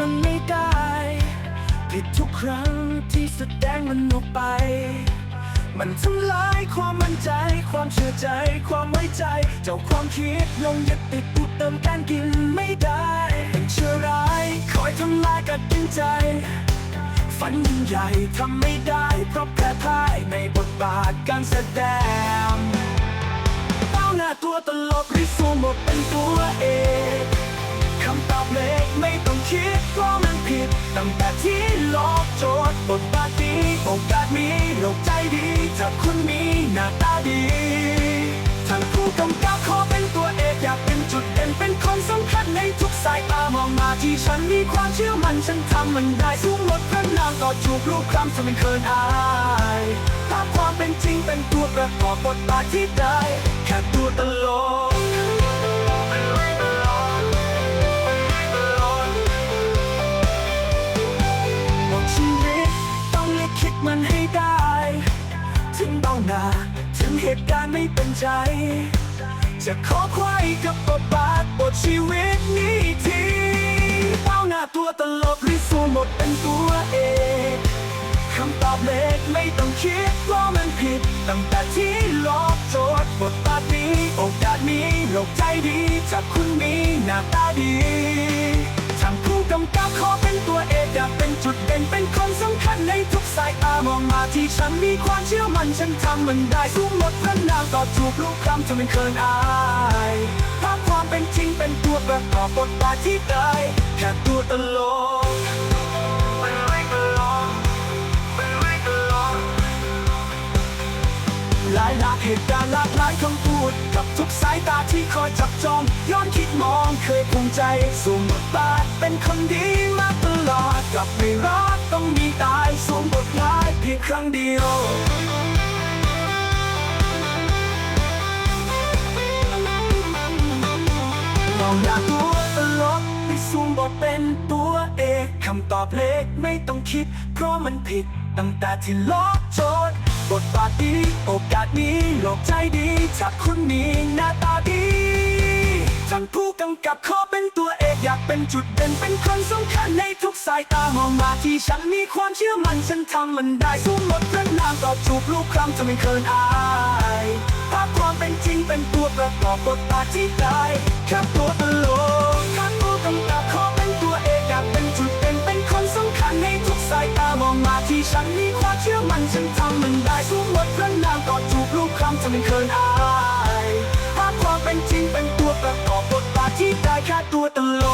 มันไม่ได้ผิดทุกครั้งที่แสดงมันออกไป มันทำลายความมั่นใจ ความเชื่อใจ ความไว้ใจ เจ้าความคิดลงยึดติดปูเติมการกินไม่ได้ เป็นเชื้อร้ายคอยทำลายกัดกินใจ ฝันยิ่งใหญ่ทำไม่ได้เพราะแพ้พ่ายในบทบาทการแสดงเป้าหน้าตัวตลกริสูหมดเป็นตัวเองคำตอบเล็กไม่ต้องคิดเพราะมันผิดตั้งแต่ที่ลอกโจทย์บทบาทนี้โอกาสมีโลกใจดีถ้าคุณมีหน้าตาดี สายตามองมาที่ฉันมีความเชื่อมันฉันทำมันได้สูงหมดพระนามต่อจูบรูปคำทำเป็นเคินอายภาพความเป็นจริงเป็นตัวประกอบบทบาทที่ได้ แค่ตัวตลกมดชีวิตต้องลิขิตมันให้ได้ ถึงเบ้าหน้าถึงเหตุการณ์ไม่เป็นใจ จะขอควายกับบทบาทบทชีวิตนี้ทีเบ้าหน้าตัวตลกหรือสู้หมดเป็นตัวเองคำตอบเล็กไม่ต้องคิดเพราะมันผิด ตั้งแต่ที่ลอกโจทย์บทบาทนี้โอกาสมีโลกใจดีจากคุณมีหน้าตาดีทางผู้กำกับขอเป็นตัวเอกอยากเป็นจุดเด่นเป็นคนสำคัญในทุก สายตามองมาที่ฉันมีความเชื่อมันฉันทำมันได้สู้หมดพระนามตอบถูกลูกคำทำเป็นเคินอายภาพความเป็นจริงเป็นตัวประกอบบทบาทที่ได้แค่ตัวตลกเป็นเรื่องตลกเป็นเรื่องตลกหลายหลากเหตุการณ์หลากหลายคำพูด กับทุกสายตาที่คอยจับจองย้อนคิดมองเคยภูมิใจสวมบทบาทเป็นคนดีมาตลอดกับไม่รั ครั้งเดียวมองหน้าตัวตลกไม่ซูมบทเป็นตัวเอกคำตอบเล็กไม่ต้องคิด เพราะมันผิด ตั้งแต่ที่ลอกโจทย์บทบาทดี โอกาสนี้โลอกใจดี จากคุณมีหน้าตาดี ท่านผู้กำกับขอเป็นตัวเอกอยากเป็นจุดเด่นเป็นคนสำคัญในทุกสายตามองมาที่ฉันมีความเชื่อมันฉันทำมันได้สู้หมดพระนามตอบถูกลูกคำจะไม่เคินอายภาพความเป็นจริงเป็นตัวประกอบบทบาทที่ได้แค่ตัวตลกท่านผู้กำกับขอเป็นตัวเอกอยากเป็นจุดเด่นเป็นคนสำคัญในทุกสายตามองมาที่ฉันมีความเชื่อมันฉันทำมันได้สู้หมดพระนามตอบถูกลูกคำจะไม่เคินอาย ตัวตลก